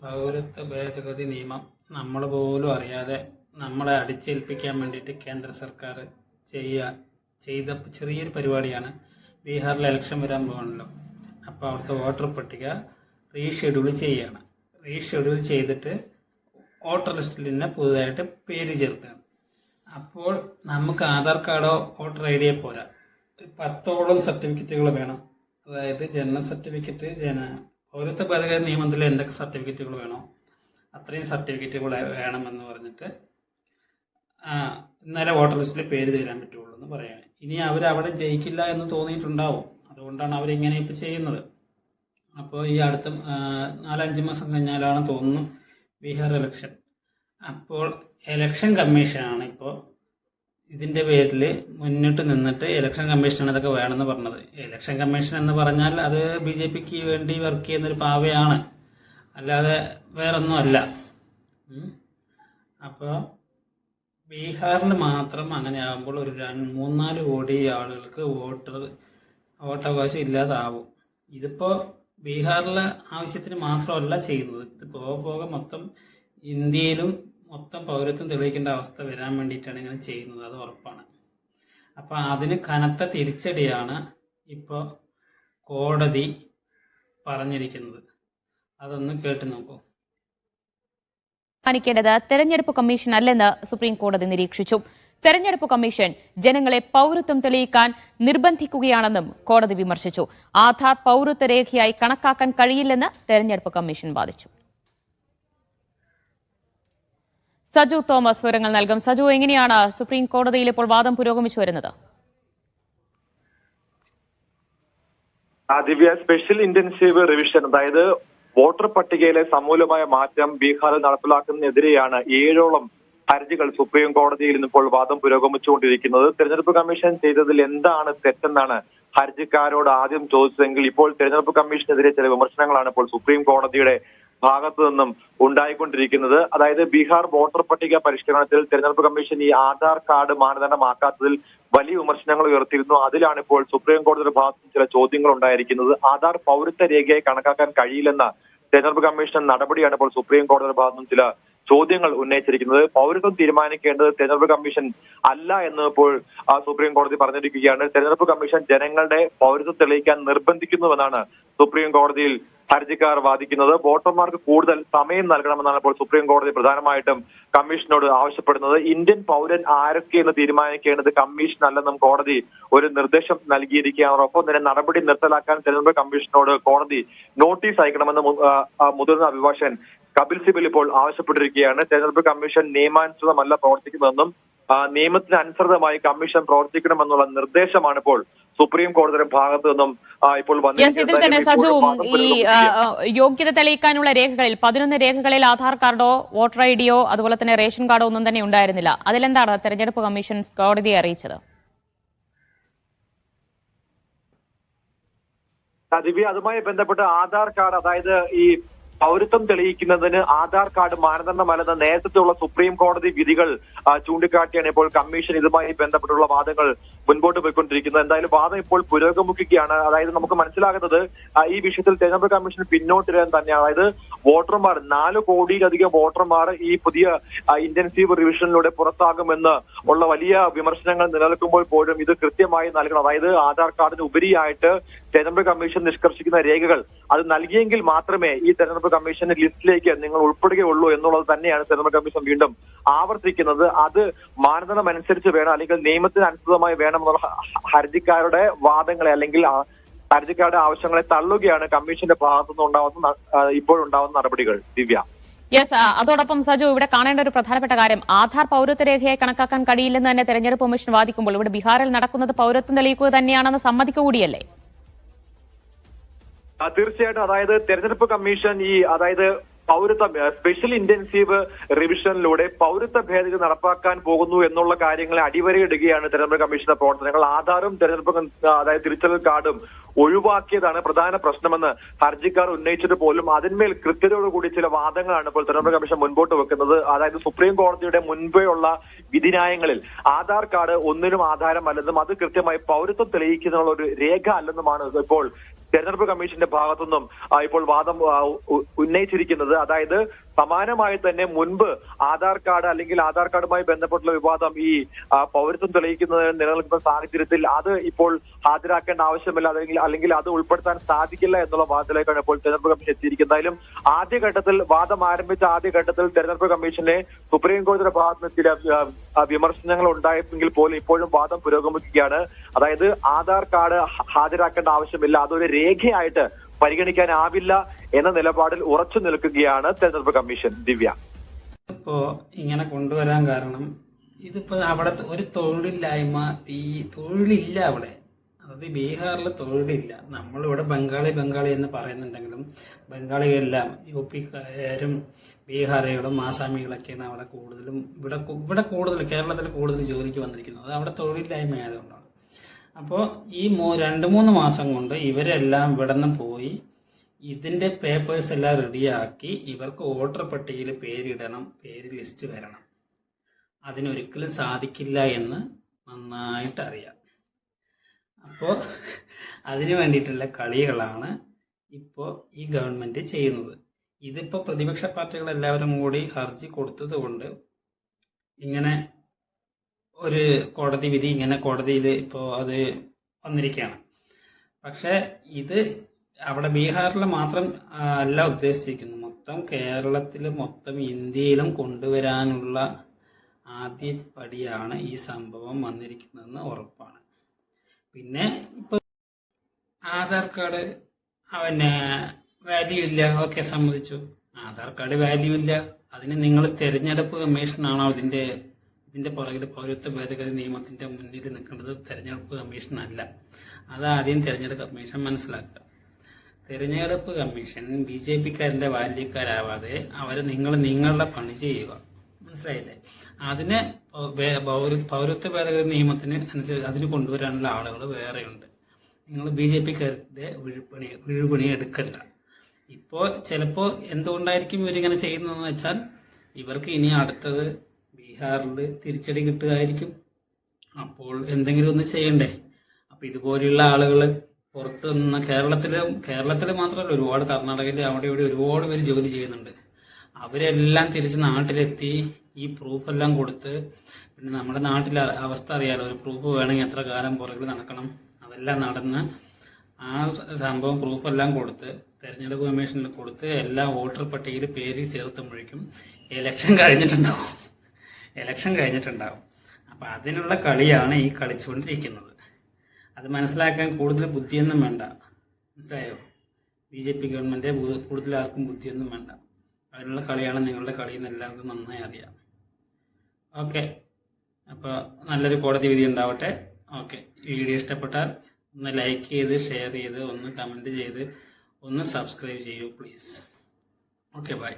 പൗരത്വ ഭേദഗതി നിയമം നമ്മൾ പോലും അറിയാതെ നമ്മളെ അടിച്ചേൽപ്പിക്കാൻ വേണ്ടിയിട്ട് കേന്ദ്ര സർക്കാർ ചെയ്യുക ചെയ്ത ചെറിയൊരു പരിപാടിയാണ് ബീഹാറിൽ ഇലക്ഷൻ വരാൻ പോകണല്ലോ അപ്പോൾ അവിടുത്തെ വോട്ടർ പട്ടിക റീഷെഡ്യൂൾ ചെയ്യുകയാണ് റീഷെഡ്യൂൾ ചെയ്തിട്ട് വോട്ടർ ലിസ്റ്റിൽ തന്നെ പുതുതായിട്ട് പേര് ചേർത്താണ് അപ്പോൾ നമുക്ക് ആധാർ കാർഡോ വോട്ടർ ഐ ഡിയോ പോരാ. പത്തോളം സർട്ടിഫിക്കറ്റുകൾ വേണം. അതായത് ജനന സർട്ടിഫിക്കറ്റ് ജന പൗരത്വ ഭേദഗതി നിയമത്തിൽ എന്തൊക്കെ സർട്ടിഫിക്കറ്റുകൾ വേണോ അത്രയും സർട്ടിഫിക്കറ്റുകൾ വേണമെന്ന് പറഞ്ഞിട്ട് ഇന്നലെ വോട്ടർ ലിസ്റ്റിൽ പേര് തരാൻ പറ്റുള്ളൂ എന്ന് പറയാണ് ഇനി അവർ അവിടെ ജയിക്കില്ല എന്ന് തോന്നിയിട്ടുണ്ടാവും. അതുകൊണ്ടാണ് അവരിങ്ങനെ ഇപ്പോൾ ചെയ്യുന്നത്. അപ്പോൾ ഈ അടുത്ത നാലഞ്ച് മാസം കഴിഞ്ഞാലാണ് തോന്നുന്നു ബീഹാർ ഇലക്ഷൻ അപ്പോൾ ഇലക്ഷൻ കമ്മീഷനാണ് ഇപ്പോൾ ഇതിന്റെ പേരിൽ മുന്നിട്ട് നിന്നിട്ട് ഇലക്ഷൻ കമ്മീഷനാണ് ഇതൊക്കെ വേണമെന്ന് പറഞ്ഞത്. ഇലക്ഷൻ കമ്മീഷൻ എന്ന് പറഞ്ഞാൽ അത് ബി ജെ പിക്ക് വേണ്ടി വർക്ക് ചെയ്യുന്നൊരു പാവയാണ്. അല്ലാതെ വേറൊന്നും അല്ല. അപ്പോൾ ബീഹാറിൽ മാത്രം അങ്ങനെ ആകുമ്പോൾ ഒരു രണ്ട് മൂന്നാൽ കോടി ആളുകൾക്ക് വോട്ടർ വോട്ടവകാശം ഇല്ലാതാവും. ഇതിപ്പോൾ ബീഹാറിലെ ആവശ്യത്തിന് മാത്രമല്ല ചെയ്യുന്നത്. ഇത് പോകെ പോകെ മൊത്തം ഇന്ത്യയിലും മൊത്തം പൗരത്വം തെളിയിക്കേണ്ട അവസ്ഥ വരാൻ വേണ്ടിയിട്ടാണ് ഇങ്ങനെ ചെയ്യുന്നത് അത് ഉറപ്പാണ്. അപ്പം അതിന് കനത്ത തിരിച്ചടിയാണ് ഇപ്പോൾ കോടതി പറഞ്ഞിരിക്കുന്നത്. അതൊന്ന് കേട്ട് നോക്കൂ. തീരുമാനിക്കേണ്ടത് തെരഞ്ഞെടുപ്പ് കമ്മീഷൻ അല്ലെന്ന് സുപ്രീം കോടതി നിരീക്ഷിച്ചു. തെരഞ്ഞെടുപ്പ് കമ്മീഷൻ ജനങ്ങളെ പൌരത്വം തെളിയിക്കാൻ നിർബന്ധിക്കുകയാണെന്നും കോടതി വിമർശിച്ചു. ആധാർ പൌരത്വ രേഖയായി കണക്കാക്കാൻ കഴിയില്ലെന്ന് തെരഞ്ഞെടുപ്പ് കമ്മീഷൻ വാദിച്ചു. സജു തോമസ് വിവരങ്ങൾ നൽകും. സജു എങ്ങനെയാണ് സുപ്രീം കോടതിയിൽ ഇപ്പോൾ വാദം പുരോഗമിച്ചു വരുന്നത്? ദിവ്യ സ്പെഷ്യൽ ഇന്റൻസീവ് റിവിഷൻ അതായത് വോട്ടർ പട്ടികയിലെ സമൂലമായ മാറ്റം ബീഹാറിൽ നടപ്പിലാക്കുന്നതിനെതിരെയാണ് ഏഴോളം ഹർജികൾ സുപ്രീം കോടതിയിൽ ഇന്നിപ്പോൾ വാദം പുരോഗമിച്ചുകൊണ്ടിരിക്കുന്നത്. തെരഞ്ഞെടുപ്പ് കമ്മീഷൻ ചെയ്തതിൽ എന്താണ് തെറ്റെന്നാണ് ഹർജിക്കാരോട് ആദ്യം ചോദിച്ചതെങ്കിൽ ഇപ്പോൾ തെരഞ്ഞെടുപ്പ് കമ്മീഷനെതിരെ ചില വിമർശനങ്ങളാണ് ഇപ്പോൾ സുപ്രീം കോടതിയുടെ ഭാഗത്തു നിന്നും ഉണ്ടായിക്കൊണ്ടിരിക്കുന്നത്. അതായത് ബീഹാർ വോട്ടർ പട്ടിക പരിഷ്കരണത്തിൽ തെരഞ്ഞെടുപ്പ് കമ്മീഷൻ ഈ ആധാർ കാർഡ് മാനദണ്ഡമാക്കാത്തതിൽ വലിയ വിമർശനങ്ങൾ ഉയർത്തിയിരുന്നു. അതിലാണ് ഇപ്പോൾ സുപ്രീം കോടതിയുടെ ഭാഗത്ത് ചില ചോദ്യങ്ങൾ ഉണ്ടായിരിക്കുന്നത്. ആധാർ പൗരത്വ രേഖയായി കണക്കാക്കാൻ കഴിയില്ലെന്ന തെരഞ്ഞെടുപ്പ് കമ്മീഷൻ നടപടിയാണ് ഇപ്പോൾ സുപ്രീം കോടതിയുടെ ഭാഗത്തു ചില ചോദ്യങ്ങൾ ഉന്നയിച്ചിരിക്കുന്നത്. പൗരത്വം തീരുമാനിക്കേണ്ടത് തെരഞ്ഞെടുപ്പ് കമ്മീഷൻ അല്ല എന്ന് ഇപ്പോൾ സുപ്രീം കോടതി പറഞ്ഞിരിക്കുകയാണ്. തെരഞ്ഞെടുപ്പ് കമ്മീഷൻ ജനങ്ങളുടെ പൗരത്വം തെളിയിക്കാൻ നിർബന്ധിക്കുന്നുവെന്നാണ് സുപ്രീം കോടതിയിൽ ഹർജിക്കാർ വാദിക്കുന്നത് വോട്ടർമാർക്ക് കൂടുതൽ സമയം നൽകണമെന്നാണ് ഇപ്പോൾ സുപ്രീം കോടതി പ്രധാനമായിട്ടും കമ്മീഷനോട് ആവശ്യപ്പെടുന്നത്. ഇന്ത്യൻ പൗരൻ ആരൊക്കെ എന്ന് തീരുമാനിക്കേണ്ടത് കമ്മീഷൻ അല്ലെന്നും കോടതി ഒരു നിർദ്ദേശം നൽകിയിരിക്കുകയാണ്. ഒപ്പം തന്നെ നടപടി നിർത്തലാക്കാൻ തെരഞ്ഞെടുപ്പ് കമ്മീഷനോട് കോടതി നോട്ടീസ് അയക്കണമെന്ന് മുതിർന്ന അഭിഭാഷകൻ കപിൽ സിബിൽ ഇപ്പോൾ ആവശ്യപ്പെട്ടിരിക്കുകയാണ്. തെരഞ്ഞെടുപ്പ് കമ്മീഷൻ നിയമാനുസൃതമല്ല പ്രവർത്തിക്കുന്നതെന്നും നിയമത്തിന് അനുസൃതമായി കമ്മീഷൻ പ്രവർത്തിക്കണമെന്നുള്ള നിർദ്ദേശമാണ് ഇപ്പോൾ സുപ്രീം കോടതിയുടെ ഭാഗത്തു നിന്നും ഇപ്പോൾ ഇതിൽ തന്നെ സജു ഈ യോഗ്യത തെളിയിക്കാനുള്ള രേഖകളിൽ പതിനൊന്ന് രേഖകളിൽ ആധാർ കാർഡോ വോട്ടർ ഐ ഡിയോ അതുപോലെ തന്നെ റേഷൻ കാർഡോ ഒന്നും തന്നെ ഉണ്ടായിരുന്നില്ല. അതിലെന്താണ് തെരഞ്ഞെടുപ്പ് കമ്മീഷൻ കോടതിയെ അറിയിച്ചത്? ദിവ്യ അതുമായി ബന്ധപ്പെട്ട് ആധാർ കാർഡ് അതായത് ഈ പൗരത്വം തെളിയിക്കുന്നതിന് ആധാർ കാർഡ് മാനദണ്ഡമല്ലെന്ന നേരത്തെയുള്ള സുപ്രീം കോടതി വിധികൾ ചൂണ്ടിക്കാട്ടിയാണ് ഇപ്പോൾ കമ്മീഷൻ ഇതുമായി ബന്ധപ്പെട്ടുള്ള വാദങ്ങൾ മുൻപോട്ട് പോയിക്കൊണ്ടിരിക്കുന്നത്. എന്തായാലും വാദം ഇപ്പോൾ പുരോഗമിക്കുകയാണ്. അതായത് നമുക്ക് മനസ്സിലാകുന്നത് ഈ വിഷയത്തിൽ തെരഞ്ഞെടുപ്പ് കമ്മീഷൻ പിന്നോട്ടിരാൻ തന്നെയാണ്. അതായത് വോട്ടർമാർ നാല് കോടിയിലധികം വോട്ടർമാർ ഈ പുതിയ ഇന്റൻസീവ് റിവിഷനിലൂടെ പുറത്താകുമെന്ന് ഉള്ള വലിയ വിമർശനങ്ങൾ നിലനിൽക്കുമ്പോൾ പോലും ഇത് കൃത്യമായി നൽകണം. അതായത് ആധാർ കാർഡിന് ഉപരിയായിട്ട് തെരഞ്ഞെടുപ്പ് കമ്മീഷൻ നിഷ്കർഷിക്കുന്ന രേഖകൾ അത് നൽകിയെങ്കിൽ മാത്രമേ ഈ തെരഞ്ഞെടുപ്പ് കമ്മീഷന്റെ ലിസ്റ്റിലേക്ക് നിങ്ങൾ ഉൾപ്പെടുകയുള്ളൂ എന്നുള്ളത് തന്നെയാണ് തെരഞ്ഞെടുപ്പ് കമ്മീഷൻ വീണ്ടും ആവർത്തിക്കുന്നത്. അത് മാനദണ്ഡം അനുസരിച്ച് വേണം അല്ലെങ്കിൽ നിയമത്തിന് അനുസൃതമായി വേണമെന്നുള്ള എന്നുള്ള ഹർജിക്കാരുടെ വാദങ്ങളെ അല്ലെങ്കിൽ ഹർജിക്കാരുടെ ആവശ്യങ്ങളെ തള്ളുകയാണ് കമ്മീഷന്റെ ഭാഗത്തുനിന്ന് ഉണ്ടാവുന്ന ഇപ്പോഴുണ്ടാവുന്ന നടപടികൾ. ദിവ്യ. യെസ് അതോടൊപ്പം സജു ഇവിടെ കാണേണ്ട ഒരു പ്രധാനപ്പെട്ട കാര്യം. ആധാർ പൗരത്വ രേഖയെ കണക്കാക്കാൻ കഴിയില്ലെന്ന് തന്നെ തെരഞ്ഞെടുപ്പ് കമ്മീഷൻ വാദിക്കുമ്പോൾ ഇവിടെ ബീഹാറിൽ നടക്കുന്നത് പൗരത്വം തെളിയിക്കുക തന്നെയാണെന്ന് സമ്മതിക്കുക കൂടിയല്ലേ? തീർച്ചയായിട്ടും. അതായത് തെരഞ്ഞെടുപ്പ് കമ്മീഷൻ ഈ അതായത് പൗരത്വ സ്പെഷ്യൽ ഇന്റൻസീവ് റിവിഷനിലൂടെ പൗരത്വ ഭേദഗതി നടപ്പാക്കാൻ പോകുന്നു എന്നുള്ള കാര്യങ്ങളെ അടിവരയിടുകയാണ് തെരഞ്ഞെടുപ്പ് കമ്മീഷന്റെ പ്രവർത്തനങ്ങൾ. ആധാറും തെരഞ്ഞെടുപ്പ് അതായത് തിരിച്ചറിയൽ കാർഡും ഒഴിവാക്കിയതാണ് പ്രധാന പ്രശ്നമെന്ന് ഹർജിക്കാർ ഉന്നയിച്ചിട്ട് പോലും അതിന്മേൽ കൃത്യതയോടുകൂടി ചില വാദങ്ങളാണ് ഇപ്പോൾ തെരഞ്ഞെടുപ്പ് കമ്മീഷൻ മുൻപോട്ട് വെക്കുന്നത്. അതായത് സുപ്രീം കോടതിയുടെ മുൻപേ ഉള്ള വിധിന്യായങ്ങളിൽ ആധാർ കാർഡ് ഒന്നിനും ആധാരമല്ലെന്നും അത് കൃത്യമായി പൗരത്വം തെളിയിക്കുന്ന ഒരു രേഖ അല്ലെന്നുമാണ് ഇപ്പോൾ തെരഞ്ഞെടുപ്പ് കമ്മീഷന്റെ ഭാഗത്തുനിന്നും ഇപ്പോൾ വാദം ഉന്നയിച്ചിരിക്കുന്നത്. അതായത് സമാനമായി തന്നെ മുൻപ് ആധാർ കാർഡ് അല്ലെങ്കിൽ ആധാർ കാർഡുമായി ബന്ധപ്പെട്ടുള്ള വിവാദം ഈ പൗരത്വം തെളിയിക്കുന്നതിന് നിലനിൽക്കുന്ന സാഹചര്യത്തിൽ അത് ഇപ്പോൾ ഹാജരാക്കേണ്ട ആവശ്യമില്ല. അല്ലെങ്കിൽ അല്ലെങ്കിൽ അത് ഉൾപ്പെടുത്താൻ സാധിക്കില്ല എന്നുള്ള വാദത്തിലേക്കാണ് ഇപ്പോൾ തെരഞ്ഞെടുപ്പ് കമ്മീഷൻ എത്തിയിരിക്കുന്നത്. എന്തായാലും ആദ്യഘട്ടത്തിൽ വാദം ആരംഭിച്ച ആദ്യഘട്ടത്തിൽ തെരഞ്ഞെടുപ്പ് കമ്മീഷനെ സുപ്രീം കോടതിയുടെ ഭാഗത്ത് നിന്ന് ചില വിമർശനങ്ങൾ ഉണ്ടായെങ്കിൽ പോലും ഇപ്പോഴും വാദം പുരോഗമിക്കുകയാണ്. അതായത് ആധാർ കാർഡ് ഹാജരാക്കേണ്ട ആവശ്യമില്ല. അതൊരു രേഖയായിട്ട് പരിഗണിക്കാനാവില്ല. എന്ന നിലപാടിൽ ഉറച്ചു നിൽക്കുകയാണ് തെരഞ്ഞെടുപ്പ് കമ്മീഷൻ. ദിവ്യ. ഇപ്പോ ഇങ്ങനെ കൊണ്ടുവരാൻ കാരണം ഇതിപ്പോ അവിടെ ഒരു തൊഴിലില്ലായ്മ തീ തൊഴിലില്ല അവിടെ. അതായത് ബീഹാറിൽ തൊഴിലില്ല. നമ്മളിവിടെ ബംഗാളി ബംഗാളി എന്ന് പറയുന്നുണ്ടെങ്കിലും ബംഗാളികളെല്ലാം യു പിക്കാരും ബീഹാറികളും ആസാമികളൊക്കെയാണ് അവിടെ കൂടുതലും ഇവിടെ ഇവിടെ കൂടുതൽ കേരളത്തിൽ കൂടുതൽ ജോലിക്ക് വന്നിരിക്കുന്നത്. അത് അവിടെ തൊഴിലില്ലായ്മ ആയതുകൊണ്ടാണ് അപ്പോൾ ഈ രണ്ട് മൂന്ന് മാസം കൊണ്ട് ഇവരെല്ലാം ഇവിടെ നിന്ന് പോയി ഇതിന്റെ പേപ്പേഴ്സ് എല്ലാം റെഡിയാക്കി ഇവർക്ക് വോട്ടർ പട്ടികയിൽ പേരിടണം പേര് ലിസ്റ്റ് വരണം. അതിനൊരിക്കലും സാധിക്കില്ല എന്ന് നന്നായിട്ട് അറിയാം. അപ്പോൾ അതിനു വേണ്ടിയിട്ടുള്ള കളികളാണ് ഇപ്പോൾ ഈ ഗവൺമെന്റ് ചെയ്യുന്നത്. ഇതിപ്പോൾ പ്രതിപക്ഷ പാർട്ടികൾ എല്ലാവരും കൂടി ഹർജി കൊടുത്തത് കൊണ്ട് ഇങ്ങനെ ഒരു കോടതി വിധി ഇങ്ങനെ കോടതിയിൽ ഇപ്പോൾ അത് വന്നിരിക്കുകയാണ്. പക്ഷേ ഇത് അവിടെ ബീഹാറിൽ മാത്രം അല്ല ഉദ്ദേശിച്ചിരിക്കുന്നത്. മൊത്തം കേരളത്തിൽ മൊത്തം ഇന്ത്യയിലും കൊണ്ടുവരാനുള്ള ആദ്യ പടിയാണ് ഈ സംഭവം വന്നിരിക്കുന്നതെന്ന് ഉറപ്പാണ്. പിന്നെ ഇപ്പൊ ആധാർ കാർഡ് അവനെ വാല്യൂ ഇല്ല ഓക്കെ സമ്മതിച്ചു. ആധാർ കാർഡ് വാല്യൂ ഇല്ല. അതിന് നിങ്ങൾ തെരഞ്ഞെടുപ്പ് കമ്മീഷനാണോ ഇതിന്റെ ഇതിന്റെ പുറകിൽ പൗരത്വ ഭേദഗതി നിയമത്തിന്റെ മുന്നിൽ നിൽക്കേണ്ടത് തെരഞ്ഞെടുപ്പ് കമ്മീഷൻ അല്ല അതാദ്യം തെരഞ്ഞെടുപ്പ് കമ്മീഷൻ മനസ്സിലാക്കുക. തെരഞ്ഞെടുപ്പ് കമ്മീഷൻ ബി ജെ പിക്കാരന്റെ ബാല്യക്കാരാവാതെ അവർ നിങ്ങൾ നിങ്ങളുടെ പണി ചെയ്യുക. മനസ്സിലായില്ലേ? അതിന് പൗരത്വ ഭേദഗതി നിയമത്തിന് അനുസരിച്ച് അതിന് കൊണ്ടുവരാനുള്ള ആളുകൾ വേറെയുണ്ട്. നിങ്ങൾ ബി ജെ പിക്കാരുടെ വിഴുപണി വിഴുപണി എടുക്കണ്ട. ഇപ്പോൾ ചിലപ്പോൾ എന്തുകൊണ്ടായിരിക്കും ഇവരിങ്ങനെ ചെയ്യുന്നതെന്ന് വെച്ചാൽ ഇവർക്ക് ഇനി അടുത്തത് ബീഹാറിൽ തിരിച്ചടി കിട്ടുകയായിരിക്കും. അപ്പോൾ എന്തെങ്കിലും ഒന്ന് ചെയ്യണ്ടേ? അപ്പൊ ഇതുപോലെയുള്ള ആളുകൾ പുറത്ത് നിന്ന് കേരളത്തിൽ കേരളത്തിൽ മാത്രമല്ല ഒരുപാട് കർണാടകയിൽ അവിടെ ഇവിടെ ഒരുപാട് പേര് ജോലി ചെയ്യുന്നുണ്ട്. അവരെല്ലാം തിരിച്ച് നാട്ടിലെത്തി ഈ പ്രൂഫ് എല്ലാം കൊടുത്ത് പിന്നെ നമ്മുടെ നാട്ടിലെ അവസ്ഥ അറിയാലോ ഒരു പ്രൂഫ് വേണമെങ്കിൽ എത്ര കാലം പുറകിൽ നടക്കണം അതെല്ലാം നടന്ന് ആ സംഭവം പ്രൂഫ് എല്ലാം കൊടുത്ത് തെരഞ്ഞെടുപ്പ് കമ്മീഷനിൽ കൊടുത്ത് എല്ലാ വോട്ടർ പട്ടികയിൽ പേര് ചേർത്തുമ്പോഴേക്കും എലക്ഷൻ കഴിഞ്ഞിട്ടുണ്ടാവും. എലക്ഷൻ കഴിഞ്ഞിട്ടുണ്ടാവും. അപ്പൊ അതിനുള്ള കളിയാണ് ഈ കളിച്ചുകൊണ്ടിരിക്കുന്നത്. അത് മനസ്സിലാക്കാൻ കൂടുതൽ ബുദ്ധിയൊന്നും വേണ്ട. മനസ്സിലായോ? ബി ജെ പി ഗവൺമെന്റ് കൂടുതൽ ആർക്കും ബുദ്ധിയൊന്നും വേണ്ട. അതിനുള്ള കളിയാണ് നിങ്ങളുടെ കളി എന്ന് എല്ലാവർക്കും നന്നായി അറിയാം. ഓക്കെ. അപ്പോൾ നല്ലൊരു കോടതി വിധി ഉണ്ടാവട്ടെ. ഓക്കെ. വീഡിയോ ഇഷ്ടപ്പെട്ടാൽ ഒന്ന് ലൈക്ക് ചെയ്ത് ഷെയർ ചെയ്ത് ഒന്ന് കമന്റ് ചെയ്ത് ഒന്ന് സബ്സ്ക്രൈബ് ചെയ്യൂ പ്ലീസ്. Okay bye.